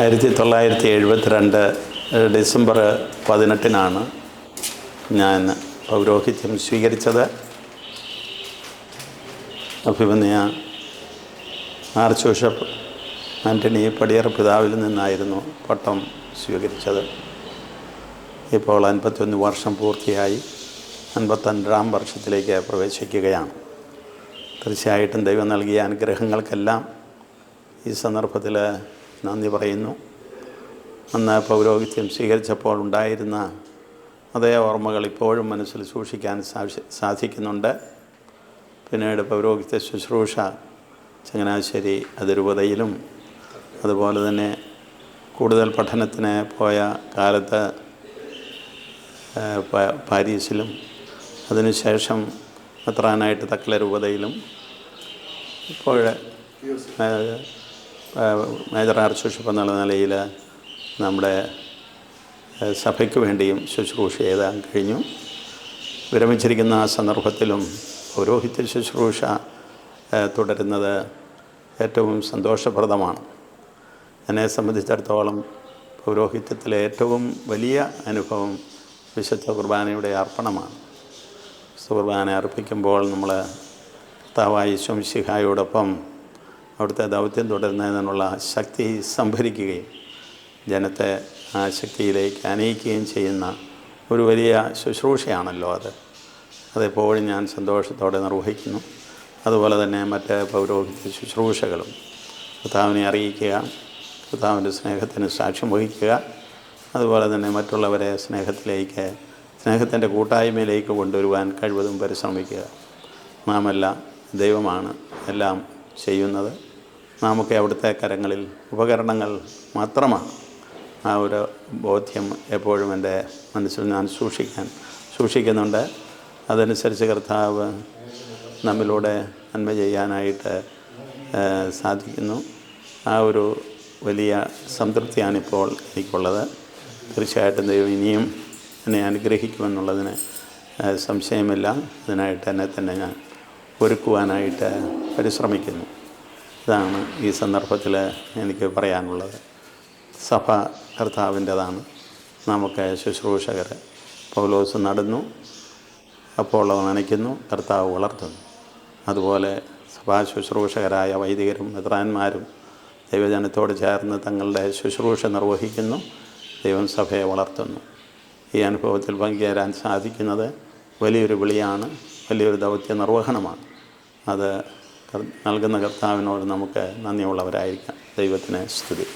ആയിരത്തി തൊള്ളായിരത്തി എഴുപത്തിരണ്ട് ഡിസംബർ പതിനെട്ടിനാണ് ഞാൻ പൗരോഹിത്യം സ്വീകരിച്ചത്. അഭിമന്യ ആർച്ച് ബിഷപ്പ് ആന്റണി പടിയർ പിതാവിൽ നിന്നായിരുന്നു പട്ടം സ്വീകരിച്ചത്. ഇപ്പോൾ അൻപത്തൊന്ന് വർഷം പൂർത്തിയായി അൻപത്തഞ്ചാം വർഷത്തിലേക്ക് പ്രവേശിക്കുകയാണ്. തീർച്ചയായിട്ടും ദൈവം നൽകിയ അനുഗ്രഹങ്ങൾക്കെല്ലാം ഈ സന്ദർഭത്തിൽ നന്ദി പറയുന്നു. അന്ന് പൗരോഹിത്യം സ്വീകരിച്ചപ്പോൾ ഉണ്ടായിരുന്ന അതേ ഓർമ്മകൾ ഇപ്പോഴും മനസ്സിൽ സൂക്ഷിക്കാൻ സാക്ഷി സാധിക്കുന്നുണ്ട്. പിന്നീട് പൗരോഹിത്യ ശുശ്രൂഷ ചങ്ങനാശ്ശേരി അതിരൂപതയിലും അതുപോലെ തന്നെ കൂടുതൽ പഠനത്തിന് പോയ കാലത്ത് പാരീസിലും അതിനുശേഷം മെത്രാനായിട്ട് തക്കല രൂപതയിലും. ആ, മേജർ ആർച്ച് ബിഷപ്പ് എന്നുള്ള നിലയിൽ നമ്മുടെ സഭയ്ക്ക് വേണ്ടിയും ശുശ്രൂഷ ചെയ്താൻ കഴിഞ്ഞു. വിരമിച്ചിരിക്കുന്ന ആ സന്ദർഭത്തിലും പൗരോഹിത്യ ശുശ്രൂഷ തുടരുന്നത് ഏറ്റവും സന്തോഷപ്രദമാണ്. എന്നെ സംബന്ധിച്ചിടത്തോളം പൗരോഹിത്യത്തിലെ ഏറ്റവും വലിയ അനുഭവം വിശുദ്ധ കുർബാനയുടെ അർപ്പണമാണ്. വിശുദ്ധ കുർബാന അർപ്പിക്കുമ്പോൾ നമ്മൾ കർത്താവായി ശംശിഹായോടൊപ്പം അവിടുത്തെ ദൗത്യം തുടരുന്നതിനുള്ള ശക്തി സംഭരിക്കുകയും ജനത്തെ ആ ശക്തിയിലേക്ക് അനയിക്കുകയും ചെയ്യുന്ന ഒരു വലിയ ശുശ്രൂഷയാണല്ലോ അത്. അതെപ്പോഴും ഞാൻ സന്തോഷത്തോടെ നിർവഹിക്കുന്നു. അതുപോലെ തന്നെ മറ്റ് പൗരോഹിത്യ ശുശ്രൂഷകളും കർത്താവിനെ അറിയിക്കുക കർത്താവിന്റെ സ്നേഹത്തിന് സാക്ഷ്യം വഹിക്കുക അതുപോലെ തന്നെ മറ്റുള്ളവരെ സ്നേഹത്തിലേക്ക് സ്നേഹത്തിന്റെ കൂട്ടായ്മയിലേക്ക് കൊണ്ടുവരുവാൻ കഴിവതും പരിശ്രമിക്കുക. നാമല്ല ദൈവമാണ് എല്ലാം ചെയ്യുന്നത്. നാമൊക്കെ അവിടുത്തെ കരങ്ങളിൽ ഉപകരണങ്ങൾ മാത്രമാണ്. ആ ഒരു ബോധ്യം എപ്പോഴും എന്റെ മനസ്സിൽ ഞാൻ സൂക്ഷിക്കാൻ സൂക്ഷിക്കുന്നുണ്ട്. അതനുസരിച്ച് കർത്താവ് നമ്മിലൂടെ നന്മ ചെയ്യാനായിട്ട് സാധിക്കുന്നു. ആ ഒരു വലിയ സംതൃപ്തിയാണിപ്പോൾ എനിക്കുള്ളത്. തീർച്ചയായിട്ടും ദൈവം ഇനിയും എന്നെ അനുഗ്രഹിക്കുമെന്നുള്ളതിന് സംശയമില്ല. അതിനായിട്ട് എന്നെ തന്നെ ഞാൻ ഒരുക്കുവാനായിട്ട് പരിശ്രമിക്കുന്നു. ഇതാണ് ഈ സന്ദർഭത്തിൽ എനിക്ക് പറയാനുള്ളത്. സഭ കർത്താവിന്റെതാണ്. നമുക്ക് ശുശ്രൂഷകർ പൗലോസ് നടന്നു അപ്പോൾ നനയ്ക്കുന്നു കർത്താവ് വളർത്തുന്നു. അതുപോലെ സഭാ ശുശ്രൂഷകരായ വൈദികരും മെത്രാന്മാരും ദൈവജനത്തോട് ചേർന്ന് തങ്ങളുടെ ശുശ്രൂഷ നിർവഹിക്കുന്നു ദൈവം സഭയെ വളർത്തുന്നു. ഈ അനുഭവത്തിൽ പങ്കുചേരാൻ സാധിക്കുന്നത് വലിയൊരു വിളിയാണ് വലിയൊരു ദൗത്യ നിർവഹണമാണ് അത് നൽകുന്ന കർത്താവിനോട് നമുക്ക് നന്ദിയുള്ളവരായിരിക്കാം. ദൈവത്തിന് സ്തുതി.